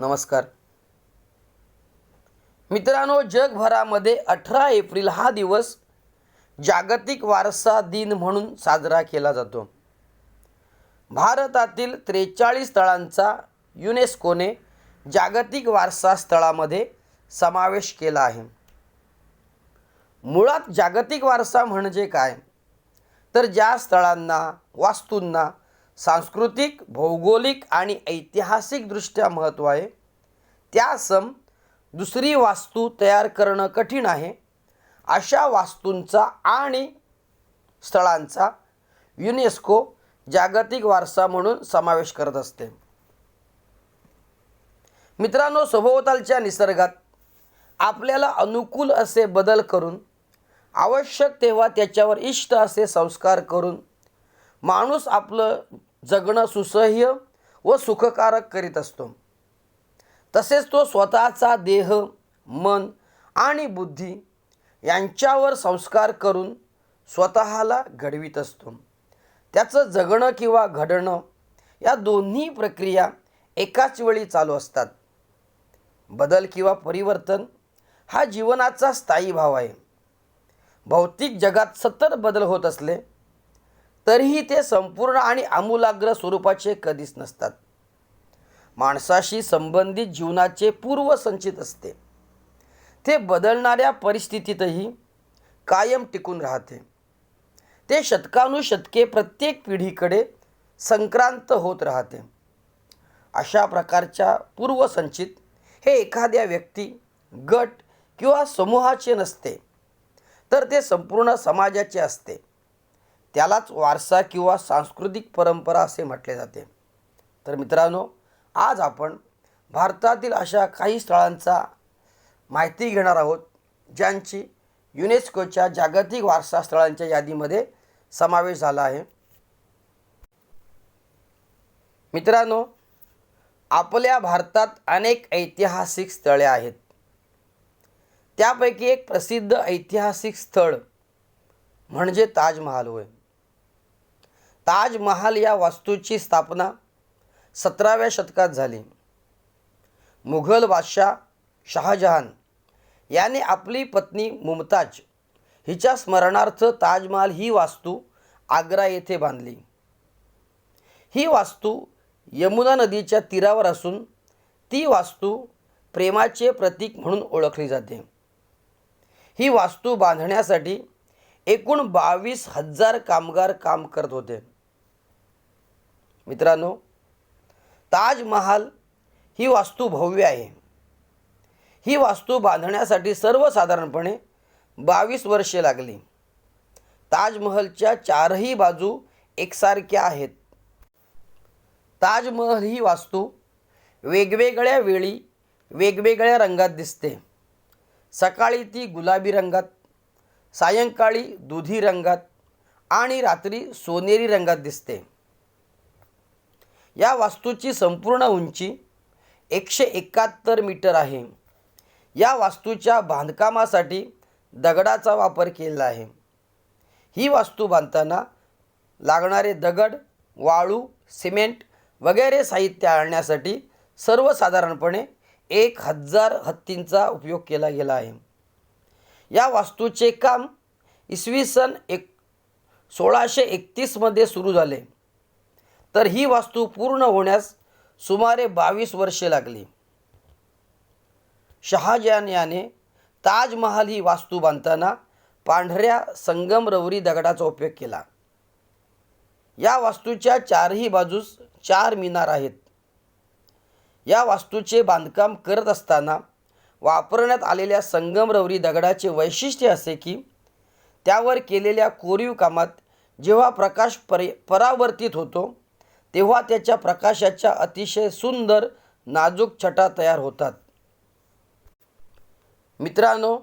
नमस्कार. मित्रांनो जगभरामध्ये अठरा एप्रिल हा दिवस जागतिक वारसा दिन म्हणून साजरा केला जातो. भारतातील त्रेचाळीस स्थळांचा युनेस्कोने जागतिक वारसा स्थळामध्ये समावेश केला आहे. मुळात जागतिक वारसा म्हणजे काय? तर ज्या स्थळांना वास्तूंना सांस्कृतिक भौगोलिक आणि ऐतिहासिकदृष्ट्या महत्त्व आहे त्या सम दुसरी वास्तू तयार करणं कठीण आहे. अशा वास्तूंचा आणि स्थळांचा युनेस्को जागतिक वारसा म्हणून समावेश करत असते. मित्रांनो सभोवतालच्या निसर्गात आपल्याला अनुकूल असे बदल करून आवश्यक तेव्हा त्याच्यावर इष्ट असे संस्कार करून माणूस आपलं जगणं सुसह्य व सुखकारक करीत असतो. तसेच तो स्वतःचा देह मन आणि बुद्धी यांच्यावर संस्कार करून स्वतःला घडवीत असतो. त्याचं जगणं किंवा घडणं या दोन्ही प्रक्रिया एकाच वेळी चालू असतात. बदल किंवा परिवर्तन हा जीवनाचा स्थायी भाव आहे. भौतिक जगात सतत बदल होत असले तरीही ते संपूर्ण आणि आमूलाग्र स्वरूपाचे कधीच नसतात. माणसाशी संबंधित जीवनाचे पूर्वसंचित असते. ते बदलणाऱ्या परिस्थितीतही कायम टिकून राहते. ते शतकानुशतके प्रत्येक पिढीकडे संक्रांत होत राहते. अशा प्रकारच्या पूर्वसंचित हे एखाद्या व्यक्ती गट किंवा समूहाचे नसते तर ते संपूर्ण समाजाचे असते. त्यालाच वारसा किंवा सांस्कृतिक परंपरा असे म्हटले जाते. तर मित्रांनो आज आपण भारतातील अशा काही स्थळांचा माहिती घेणार आहोत ज्यांची युनेस्कोच्या जागतिक वारसा स्थळांच्या यादीमध्ये समावेश झाला आहे. मित्रांनो आपल्या भारतात अनेक ऐतिहासिक स्थळे आहेत. त्यापैकी एक प्रसिद्ध ऐतिहासिक स्थळ म्हणजे ताजमहाल होय. ताजमहाल या वास्तूची स्थापना सतराव्या शतकात झाली. मुघल बादशाह शहाजहान याने आपली पत्नी मुमताज हिच्या स्मरणार्थ ताजमहाल ही वास्तू आग्रा येथे बांधली. ही वास्तू यमुना नदीच्या तीरावर असून ती वास्तू प्रेमाचे प्रतीक म्हणून ओळखली जाते. ही वास्तू बांधण्यासाठी एकूण बावीस हजार कामगार काम करत होते. मित्रांनो ताजमहाल ही वास्तू भव्य आहे. ही वास्तू बांधण्यासाठी सर्वसाधारणपणे बावीस वर्षे लागली. ताजमहलच्या चारही बाजू एकसारख्या आहेत. ताजमहल ही वास्तू वेगवेगळ्या वेळी वेगवेगळ्या रंगात दिसते. सकाळी ती गुलाबी रंगात सायंकाळी दुधी रंगात आणि रात्री सोनेरी रंगात दिसते. या वास्तूची संपूर्ण उंची एकशे एकाहत्तर मीटर आहे. या वास्तूच्या बांधकामासाठी दगडाचा वापर केलेला आहे. ही वास्तू बांधताना लागणारे दगड वाळू सिमेंट वगैरे साहित्य आणण्यासाठी सर्वसाधारणपणे एक हजार हत्तींचा उपयोग केला गेला आहे. या वास्तूचे काम इसवी सन एक सोळाशे एकतीसमध्ये सुरू झाले. तर ही वास्तू पूर्ण होण्यास सुमारे बावीस वर्षे लागली. शहाजहान याने ताजमहाल ही वास्तू बांधताना पांढऱ्या संगमरवरी दगडाचा उपयोग केला. या वास्तूच्या चारही बाजूस चार मिनार आहेत. या वास्तूचे बांधकाम करत असताना वापरण्यात आलेल्या संगमरवरी दगडाचे वैशिष्ट्य असे की त्यावर केलेल्या कोरीव कामात जेव्हा प्रकाश परि परावर्तित होतो तेव्हा त्याच्या प्रकाशाच्या अतिशय सुंदर नाजूक छटा तयार होतात. मित्रांनो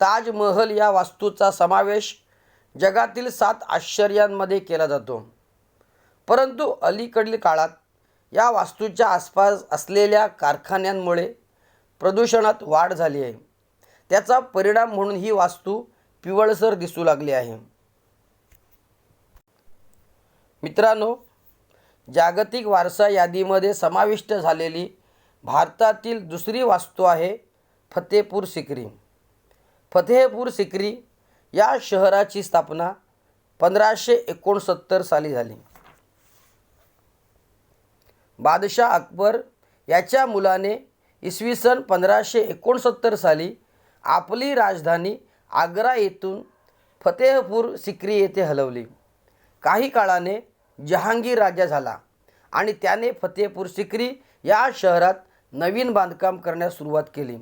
ताजमहल या वास्तूचा समावेश जगातील सात आश्चर्यांमध्ये केला जातो. परंतु अलीकडील काळात या वास्तूच्या आसपास असलेल्या कारखान्यांमुळे प्रदूषणात वाढ झाली आहे. त्याचा परिणाम म्हणून ही वास्तू पिवळसर दिसू लागली आहे. मित्रांनो जागतिक वारसा यादीमध्ये समाविष्ट झालेली भारतातील दुसरी वास्तू आहे फतेपूर सिक्री. फतेहपूर सिक्री या शहराची स्थापना पंधराशे एकोणसत्तर साली झाली. बादशाह अकबर याच्या मुलाने इसवी सन पंधराशे एकोणसत्तर साली आपली राजधानी आग्रा येथून फतेहपूर सिक्री येथे हलवली. काही काळाने जहांगीर राजा झाला आणि त्याने फतेहपूर सिक्री या शहरात नवीन बांधकाम करण्यास सुरुवात केली.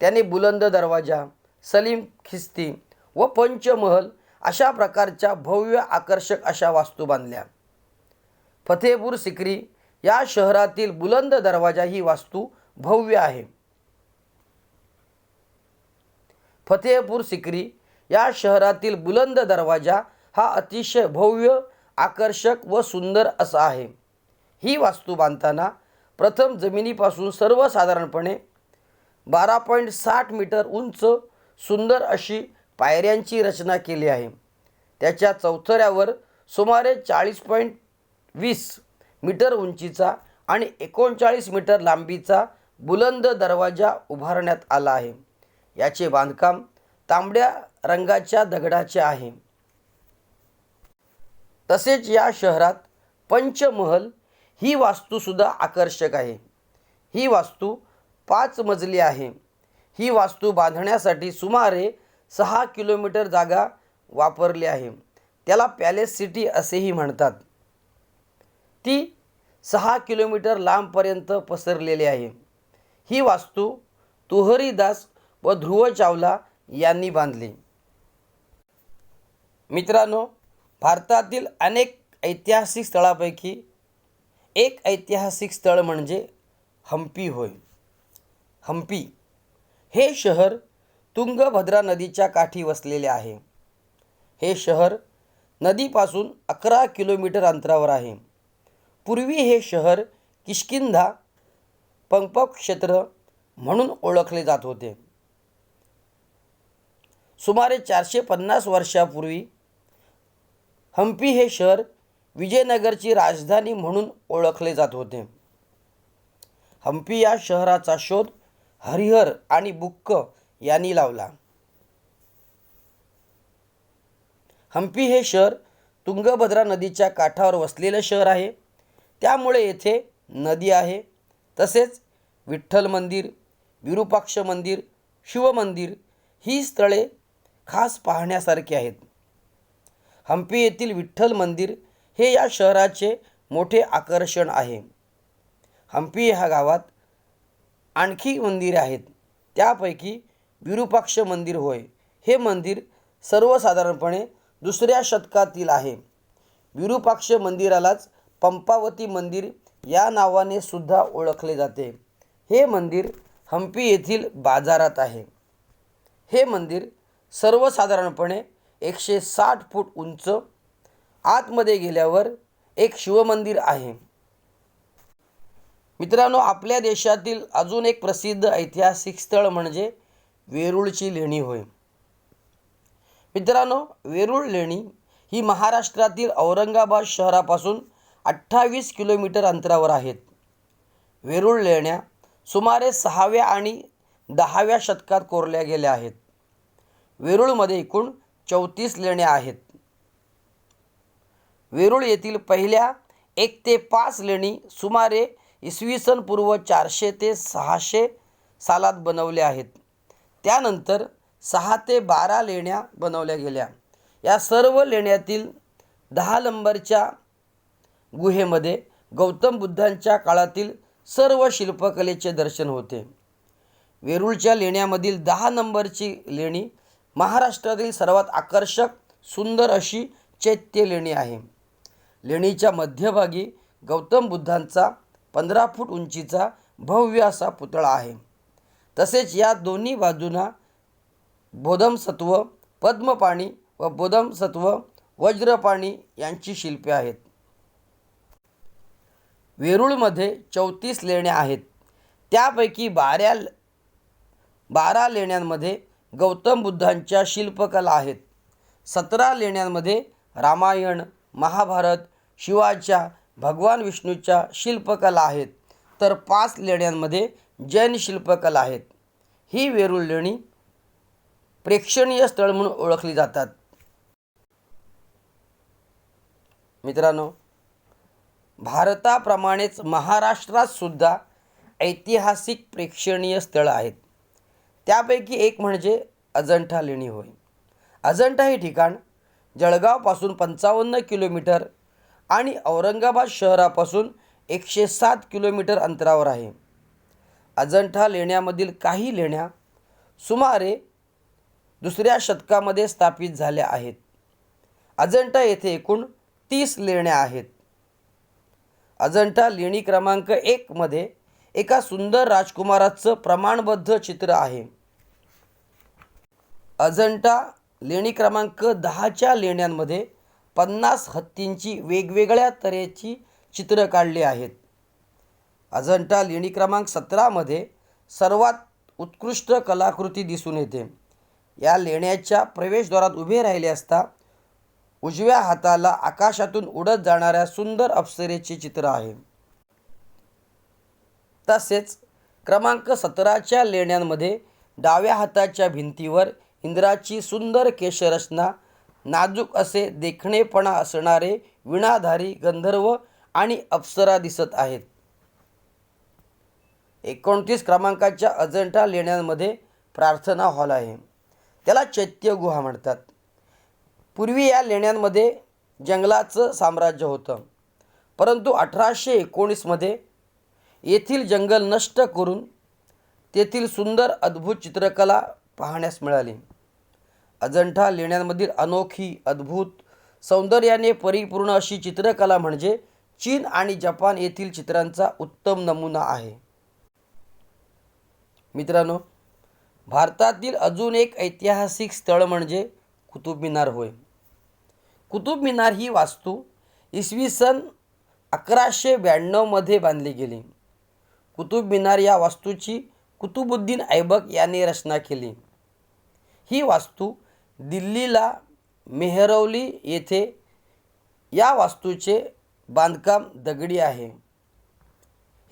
त्याने बुलंद दरवाजा सलीम खिस्ती व पंचमहल अशा प्रकारच्या भव्य आकर्षक अशा वास्तू बांधल्या. फतेहपूर सिक्री या शहरातील बुलंद दरवाजा ही वास्तू भव्य आहे. फतेहपूर सिक्री या शहरातील बुलंद दरवाजा हा अतिशय भव्य आकर्षक व सुंदर असा आहे. ही वास्तू बांधताना प्रथम जमिनीपासून सर्वसाधारणपणे बारा पॉईंट साठ मीटर उंच सुंदर अशी पायऱ्यांची रचना केली आहे. त्याच्या चौथऱ्यावर सुमारे चाळीस पॉईंट वीस मीटर उंचीचा आणि एकोणचाळीस मीटर लांबीचा बुलंद दरवाजा उभारण्यात आला आहे. याचे बांधकाम तांबड्या रंगाच्या दगडाचे आहे. तसेच या शहरात पंचमहल ही वास्तूसुद्धा आकर्षक आहे. ही वास्तू पाच मजली आहे. ही वास्तू बांधण्यासाठी सुमारे सहा किलोमीटर जागा वापरली आहे. त्याला पॅलेस सिटी असेही म्हणतात. ती सहा किलोमीटर लांबपर्यंत पसरलेली आहे. ही वास्तू तुहरीदास व ध्रुव चावला यांनी बांधली. मित्रांनो भारतातील अनेक ऐतिहासिक स्थळापैकी एक ऐतिहासिक स्थळ म्हणजे हम्पी होय. हम्पी हे शहर तुंगभद्रा नदीच्या काठी वसलेले आहे. हे शहर नदीपासून अकरा किलोमीटर अंतरावर आहे. पूर्वी हे शहर किष्किंधा पंपक क्षेत्र म्हणून ओळखले जात होते. सुमारे चारशे पन्नास वर्षापूर्वी हम्पी हे शहर विजयनगरची राजधानी म्हणून ओळखले जात होते. हम्पी या शहराचा शोध हरिहर आणि बुक्क यांनी लावला. हम्पी हे शहर तुंगभद्रा नदीच्या काठावर वसलेलं शहर आहे. त्यामुळे येथे नदी आहे. तसेच विठ्ठल मंदिर विरूपाक्ष मंदिर शिवमंदिर ही स्थळे खास पाहण्यासारखी आहेत. हम्पी येथील विठ्ठल मंदिर हे या शहराचे मोठे आकर्षण आहे. हम्पी ह्या गावात आणखी मंदिरे आहेत. त्यापैकी विरूपाक्ष मंदिर होय. हे मंदिर सर्वसाधारणपणे दुसऱ्या शतकातील आहे. विरूपाक्ष मंदिरालाच पंपावती मंदिर या नावाने सुद्धा ओळखले जाते. हे मंदिर हम्पी येथील बाजारात आहे. हे मंदिर सर्वसाधारणपणे एकशे साठ फूट उंच आतमध्ये गेल्यावर एक शिवमंदिर आहे. मित्रांनो आपल्या देशातील अजून एक प्रसिद्ध ऐतिहासिक स्थळ म्हणजे वेरूळची लेणी होय. मित्रांनो वेरूळ लेणी ही महाराष्ट्रातील औरंगाबाद शहरापासून अठ्ठावीस किलोमीटर अंतरावर आहेत. वेरूळ लेण्या सुमारे सहाव्या आणि दहाव्या शतकात कोरल्या गेल्या आहेत. वेरूळमध्ये एकूण चौतीस लेण्या आहेत. वेरूळ येथील पहिल्या एक ते पाच लेणी सुमारे इसवी सन पूर्व चारशे ते सहाशे सालात बनवल्या आहेत. त्यानंतर सहा ते बारा लेण्या बनवल्या गेल्या. या सर्व लेण्यातील दहा नंबरच्या गुहेमध्ये गौतम बुद्धांच्या काळातील सर्व शिल्पकलेचे दर्शन होते. वेरूळच्या लेण्यामधील दहा नंबरची लेणी महाराष्ट्रातील सर्वात आकर्षक सुंदर अशी चैत्य लेणी आहे. लेणीच्या मध्यभागी गौतम बुद्धांचा पंधरा फूट उंचीचा भव्य असा पुतळा आहे. तसेच या दोन्ही बाजूंना बोधमसत्व पद्मपाणी व बोधमसत्व वज्रपाणी यांची शिल्पे आहेत. वेरूळमध्ये चौतीस लेण्या आहेत. त्यापैकी बाऱ्या बारा लेण्यांमध्ये गौतम बुद्धांच्या शिल्पकला आहेत. सतरा लेण्यांमध्ये रामायण महाभारत शिवाच्या भगवान विष्णूच्या शिल्पकला आहेत. तर पाच लेण्यांमध्ये जैन शिल्पकला आहेत. ही वेरूळ लेणी प्रेक्षणीय स्थळ म्हणून ओळखली जातात. मित्रांनो भारताप्रमाणेच महाराष्ट्रात सुद्धा ऐतिहासिक प्रेक्षणीय स्थळं आहेत. त्यापैकी एक म्हणजे अजंठा लेणी होय. अजंठा हे ठिकाण जळगावपासून पंचावन्न किलोमीटर आणि औरंगाबाद शहरापासून एकशे सात किलोमीटर अंतरावर आहे. अजंठा लेण्यामधील काही लेण्या सुमारे दुसऱ्या शतकामध्ये स्थापित झाल्या आहेत. अजंठा येथे एकूण तीस लेण्या आहेत. अजंठा लेणी क्रमांक एकमध्ये एका सुंदर राजकुमाराचं प्रमाणबद्ध चित्र आहे. अजंठा लेणी क्रमांक दहाच्या लेण्यांमध्ये पन्नास हत्तींची वेगवेगळ्या तऱ्हेची चित्रं काढली आहेत. अजंठा लेणी क्रमांक सतरामध्ये सर्वात उत्कृष्ट कलाकृती दिसून येते. या लेण्याच्या प्रवेशद्वारात उभे राहिले असता उजव्या हाताला आकाशातून उडत जाणाऱ्या सुंदर अप्सरेचे चित्र आहे. तसेच क्रमांक सतराच्या लेण्यांमध्ये डाव्या हाताच्या भिंतीवर इंद्राची सुंदर केशरचना नाजूक असे देखणेपणा असणारे विणाधारी गंधर्व आणि अप्सरा दिसत आहेत. एकोणतीस क्रमांकाच्या अजंठा लेण्यांमध्ये प्रार्थना हॉल आहे. त्याला चैत्य गुहा म्हणतात. पूर्वी या लेण्यांमध्ये जंगलाचं साम्राज्य होतं. परंतु अठराशे एकोणीसमध्ये येथील जंगल नष्ट करून तेथील सुंदर अद्भुत चित्रकला पाहण्यास मिळाली. अजंठा लेण्यांमधील अनोखी अद्भुत सौंदर्याने परिपूर्ण अशी चित्रकला म्हणजे चीन आणि जपान येथील चित्रांचा उत्तम नमुना आहे. मित्रांनो भारतातील अजून एक ऐतिहासिक स्थळ म्हणजे कुतुब मिनार होय. कुतुब मिनार ही वास्तू इसवी सन अकराशे ब्याण्णवमध्ये बांधली गेली. कुतुब मिनार या वास्तूची कुतुबुद्दीन ऐबक याने रचना केली. ही वास्तू दिल्लीला मेहरवली येथे या वास्तूचे बांधकाम दगडी आहे.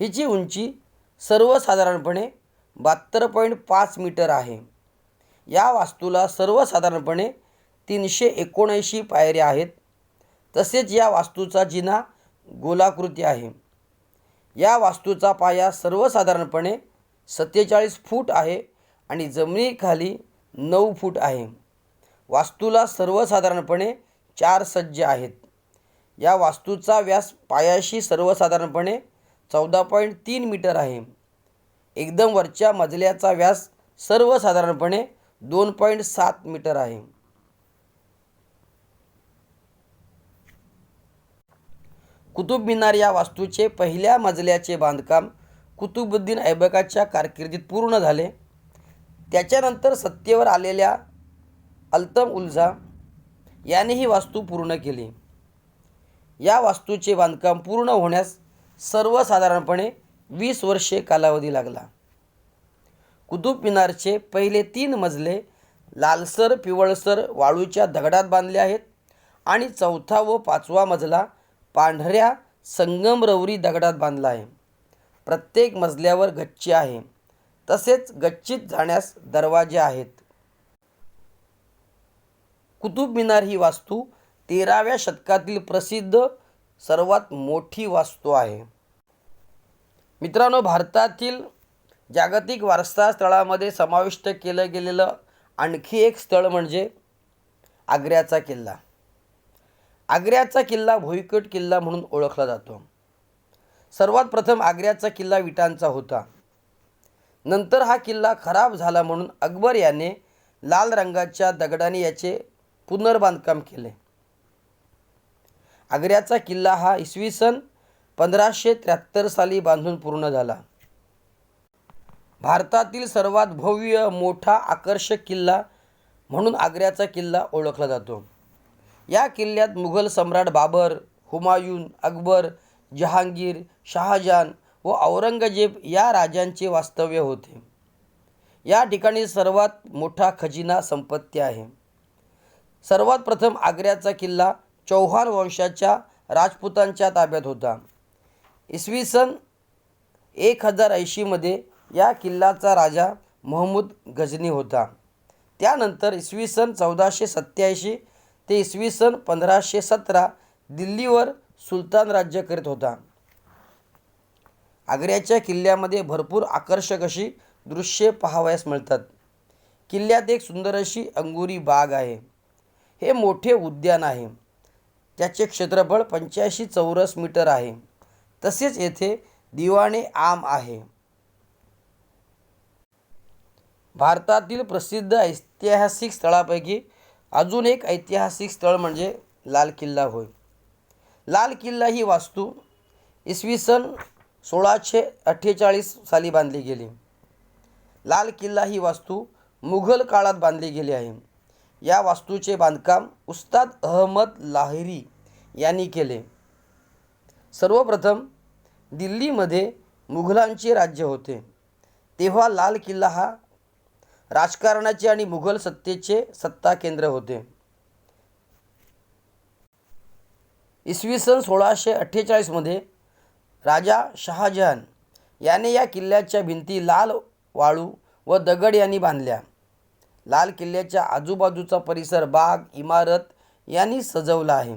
हिची उंची सर्वसाधारणपणे बहात्तर पॉईंट पाच मीटर आहे. या वास्तूला सर्वसाधारणपणे तीनशे एकोणऐंशी पायऱ्या आहेत. तसेच या वास्तूचा जिना गोलाकृती आहे. या वास्तूचा पाया सर्वसाधारणपणे सत्तेचाळीस फूट आहे आणि जमिनीखाली नऊ फूट आहे. वास्तूला सर्वसाधारणपणे चार सज्ज आहेत. या वास्तूचा व्यास पायाशी सर्वसाधारणपणे चौदा पॉईंट तीन मीटर आहे. एकदम वरच्या मजल्याचा व्यास सर्वसाधारणपणे दोन पॉईंट सात मीटर आहे. कुतुब मिनार या वास्तूचे पहिल्या मजल्याचे बांधकाम कुतुबुद्दीन ऐबकाच्या कारकिर्दीत पूर्ण झाले. त्याच्यानंतर सत्तेवर आलेल्या अल्तम उल्झा याने ही वास्तू पूर्ण केली. या वास्तूचे बांधकाम पूर्ण होण्यास सर्वसाधारणपणे वीस वर्षे कालावधी लागला. कुतुब मिनारचे पहिले तीन मजले लालसर पिवळसर वाळूच्या दगडात बांधले आहेत आणि चौथा व पाचवा मजला पांढऱ्या संगमरवरी दगडात बांधला आहे. प्रत्येक मजल्यावर गच्ची आहे. तसेच गच्चीत जाण्यास दरवाजे आहेत. कुतुब मिनार ही वास्तू तेराव्या शतकातील प्रसिद्ध सर्वात मोठी वास्तू आहे. मित्रांनो भारतातील जागतिक वारसा स्थळामध्ये समाविष्ट केलं गेलेलं आणखी एक स्थळ म्हणजे आग्र्याचा किल्ला. आग्र्याचा किल्ला भुईकट किल्ला म्हणून ओळखला जातो. सर्वात प्रथम आग्र्याचा किल्ला विटांचा होता. नंतर हा किल्ला खराब झाला म्हणून अकबर याने लाल रंगाच्या दगडाने याचे पुनर्बांधकाम केले. आग्र्याचा किल्ला हा इसवी सन पंधराशे त्र्याहत्तर साली बांधून पूर्ण झाला. भारतातील सर्वात भव्य मोठा आकर्षक किल्ला म्हणून आग्र्याचा किल्ला ओळखला जातो. या किल्ल्यात मुघल सम्राट बाबर हुमायून अकबर जहांगीर शहाजहान व औरंगजेब या राजांचे वास्तव्य होते. या ठिकाणी सर्वात मोठा खजिना संपत्ती आहे. सर्वात प्रथम आग्र्याचा किल्ला चौहान वंशाच्या राजपुतांच्या ताब्यात होता. इसवी सन एक हजार ऐंशीमध्ये या किल्ल्याचा राजा महमूद गजनी होता. त्यानंतर इसवी सन चौदाशे सत्याऐंशी ते इसवी सन पंधराशे सतरा दिल्लीवर सुलतान राज्य करीत होता. आग्र्याच्या किल्ल्यामध्ये भरपूर आकर्षक अशी दृश्ये पाहावयास मिळतात. किल्ल्यात एक सुंदर अशी अंगुरी बाग आहे. हे मोठे उद्यान आहे. त्याचे क्षेत्रफळ पंच्याऐंशी चौरस मीटर आहे. तसेच येथे दिवाणे आम आहे. भारतातील प्रसिद्ध ऐतिहासिक स्थळापैकी अजून एक ऐतिहासिक स्थळ म्हणजे लाल किल्ला होय. लाल किल्ला ही वास्तू इसवी सन सोळाशे अठ्ठेचाळीस साली बांधली गेली. लाल किल्ला ही वास्तू मुघल काळात बांधली गेली आहे. या वास्तूचे बांधकाम उस्ताद अहमद लाहिरी यांनी केले. सर्वप्रथम दिल्लीमध्ये मुघलांचे राज्य होते. तेव्हा लाल किल्ला हा राजकारणाचे आणि मुघल सत्तेचे सत्ता केंद्र होते. इसवी सन सोळाशे अठ्ठेचाळीसमध्ये राजा शहाजहान याने या किल्ल्याच्या भिंती लाल वाळू व दगड यांनी बांधल्या. लाल किल्ल्याच्या आजूबाजूचा परिसर बाग इमारत यांनी सजवला आहे.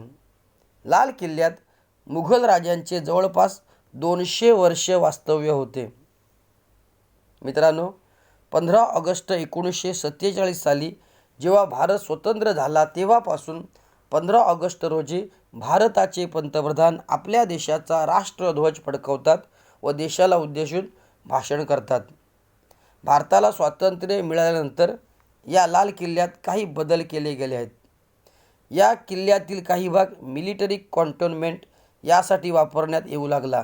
लाल किल्ल्यात मुघल राजांचे जवळपास दोनशे वर्ष वास्तव्य होते. मित्रांनो पंधरा ऑगस्ट एकोणीसशे सत्तेचाळीस साली जेव्हा भारत स्वतंत्र झाला तेव्हापासून पंधरा ऑगस्ट रोजी भारताचे पंतप्रधान आपल्या देशाचा राष्ट्रध्वज फडकवतात व देशाला उद्देशून भाषण करतात. भारताला स्वातंत्र्य मिळाल्यानंतर या लाल किल्ल्यात काही बदल केले गेले आहेत. या किल्ल्यातील काही भाग मिलिटरी कॉन्टोनमेंट यासाठी वापरण्यात येऊ लागला.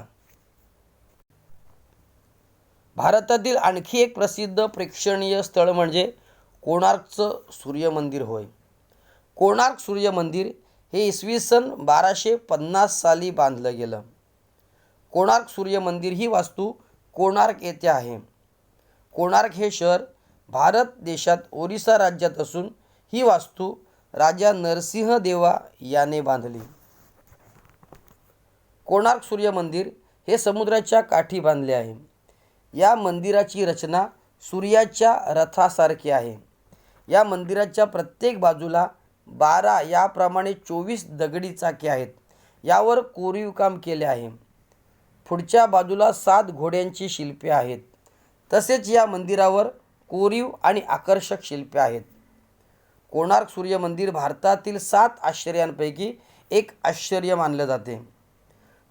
भारतातील आणखी एक प्रसिद्ध प्रेक्षणीय स्थळ म्हणजे कोणार्कचं सूर्यमंदिर होय. कोणार्क सूर्यमंदिर हे इसवी सन बाराशे पन्नास साली बांधलं गेलं. कोणार्क सूर्यमंदिर ही वास्तू कोणार्क येथे आहे. कोणार्क हे शहर भारत देशात ओरिसा राज्यात असून ही वास्तू राजा नरसिंह देवा याने बांधली. कोणार्क सूर्य मंदिर हे समुद्राच्या काठी बांधले आहे. या मंदिराची रचना सूर्याच्या रथासारखी आहे. या मंदिराच्या प्रत्येक बाजूला बारा याप्रमाणे चोवीस दगडी चाके आहेत. यावर कोरीव काम केले आहे. पुढच्या बाजूला सात घोड्यांची शिल्पे आहेत. तसेच या मंदिरावर कोरीव आणि आकर्षक शिल्पे आहेत. कोणार्क सूर्य मंदिर भारतातील सात आश्चर्यांपैकी एक आश्चर्य मानलं जाते.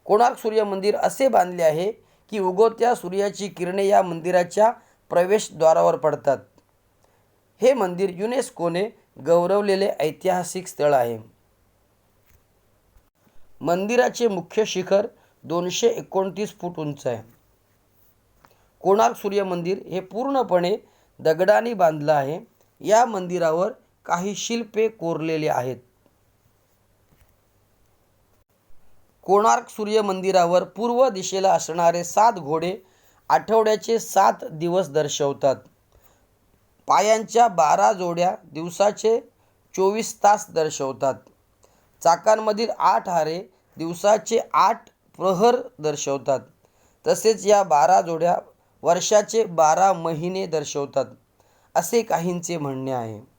कोणार्क सूर्य मंदिर असे बांधले आहे की उगवत्या सूर्याची किरणे या मंदिराच्या प्रवेशद्वारावर पडतात. हे मंदिर युनेस्कोने गौरवलेले ऐतिहासिक स्थळ आहे. मंदिराचे मुख्य शिखर दोनशे एकोणतीस फूट उंच आहे. कोणार्क सूर्य मंदिर हे पूर्णपणे दगडाने बांधलं आहे. या मंदिरावर काही शिल्पे कोरलेली आहेत. कोणार्क सूर्य मंदिरावर पूर्व दिशेला असणारे सात घोडे आठवड्याचे सात दिवस दर्शवतात. पायांच्या बारा जोड्या दिवसाचे चोवीस तास दर्शवतात. चाकांमधील आठ हारे दिवसाचे आठ प्रहर दर्शवतात. तसेच या बारा जोड्या वर्षाचे बारा महिने दर्शवतात असे काहींचे म्हणणे आहे.